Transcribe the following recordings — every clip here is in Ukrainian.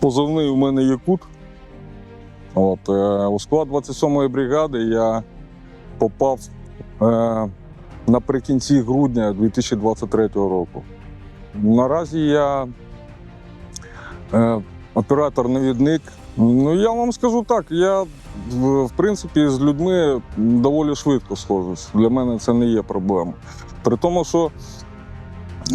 Позивний у мене Якут. От, е, у склад 27-ї бригади я попав е, наприкінці грудня 2023 року. Наразі я е, оператор-навідник. Ну, я вам скажу так, я в, в принципі з людьми доволі швидко схожусь. Для мене це не є проблема. При тому, що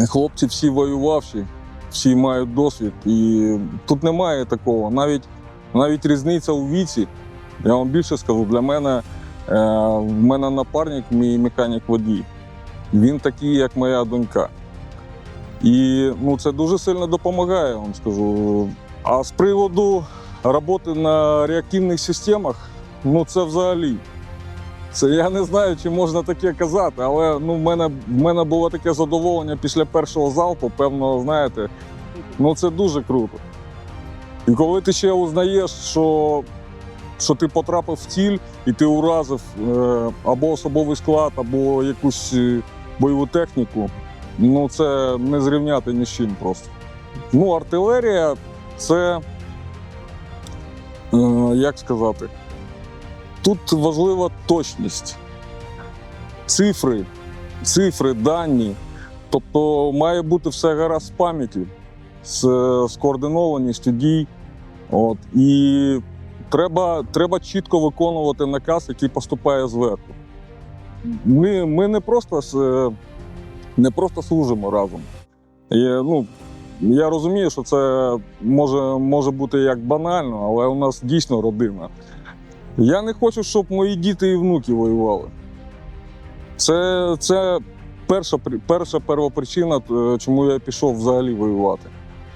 хлопці всі воювавші, всі мають досвід, і тут немає такого. Навіть, навіть різниця у віці, я вам більше скажу, для мене е, в мене напарник, мій механік водій. Він такий, як моя донька. І ну, це дуже сильно допомагає, вам скажу. А з приводу роботи на реактивних системах, ну це взагалі. Це я не знаю, чи можна таке казати, але ну, в, мене, в мене було таке задоволення після першого залпу, певно, знаєте, ну це дуже круто. І коли ти ще узнаєш, що, що ти потрапив в ціль і ти уразив е, або особовий склад, або якусь е, бойову техніку, ну це не зрівняти ні з чим просто. Ну, артилерія це, е, як сказати, тут важлива точність, цифри, цифри, дані. Тобто має бути все гаразд з пам'яті, з скоординованістю дій. От. І треба, треба чітко виконувати наказ, який поступає зверху. Ми, ми не, просто, не просто служимо разом. І, ну, я розумію, що це може, може бути як банально, але у нас дійсно родина. Я не хочу, щоб мої діти і внуки воювали. Це, це перша, перша первопричина, е, чому я пішов взагалі воювати.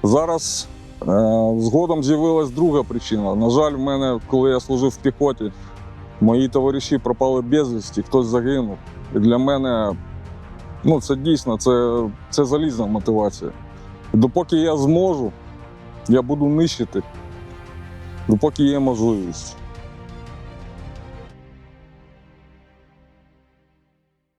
Зараз е, згодом з'явилась друга причина. На жаль, в мене, коли я служив в піхоті, мої товариші пропали безвісті, хтось загинув. І для мене ну, це дійсно це, це залізна мотивація. Допоки я зможу, я буду нищити, допоки є можливість.